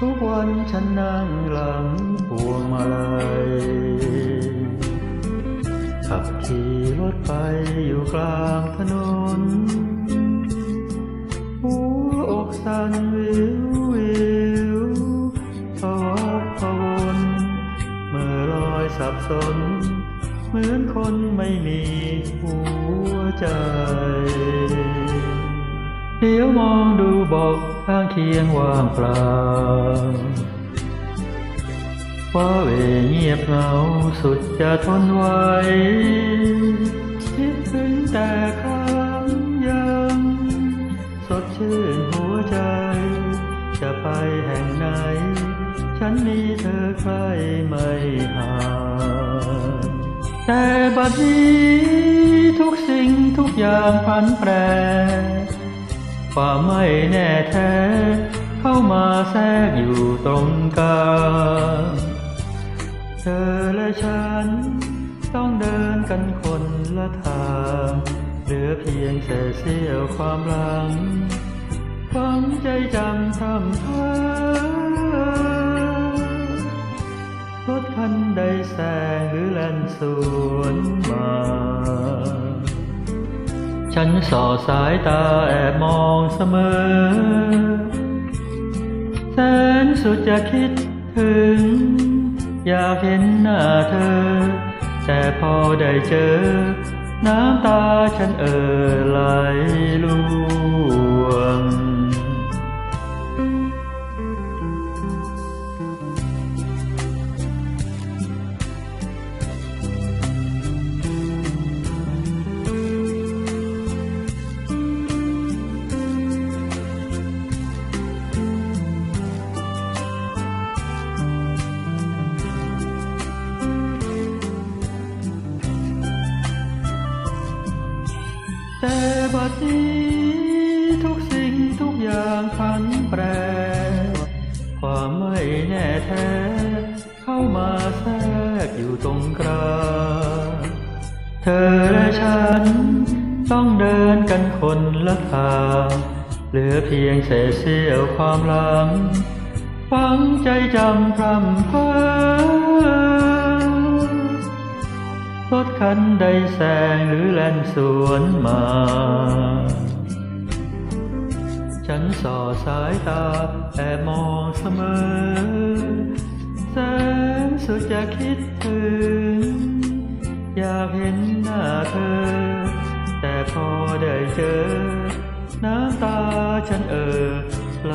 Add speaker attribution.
Speaker 1: ทุกวันฉันนั่งหลังพวงมาลัยขับขี่รถไปอยู่กลางถนน หัวอกสั่นวิววิวพะวักพะวนเมื่อลอยสับสน เหมือนคนไม่มีหัวใจ เดี๋ยวมองดูบอกข้างเคียงว่างเปล่าว่าเวเงียบเหงาสุดจะทนไหวคิดถึงแต่คำยังสดชื่นหัวใจ จะไปแห่งไหน ฉันมีเธอใกล้ไม่ห่างแต่บัดนี้ทุกสิ่งทุกอย่างพันแปร ความไม่แน่แท้ เข้ามาแทรกอยู่ตรงกลางเธอและฉัน ต้องเดินกันคนละทางเหลือเพียงแค่เสี้ยวความหลังฝังใจจำทำเธอรถคันใดแซงหรือแล่นสวนมา ฉันส่อสายตาแอบมองเสมอ แสนสุดจะคิดถึง อยากเห็นหน้าเธอ แต่พอได้เจอ น้ำตาฉันเอ่อไหลลู แต่บัดนี้ทุกสิ่งทุกอย่างพันแปร ความไม่แน่แท้ เข้ามาแทรกอยู่ตรงกลางเธอและฉันต้องเดินกันคนละทางเหลือเพียงเศษเสี้ยวความหลัง ฝังใจจำพรำเพอ รถคันใดแซงหรือแล่นสวนมา ฉันส่อสายตาแอบมองเสมอแสนสุดจะคิดถึง อยากเห็นหน้าเธอ แต่พอได้เจอ น้ำตาฉันเอ่อไหล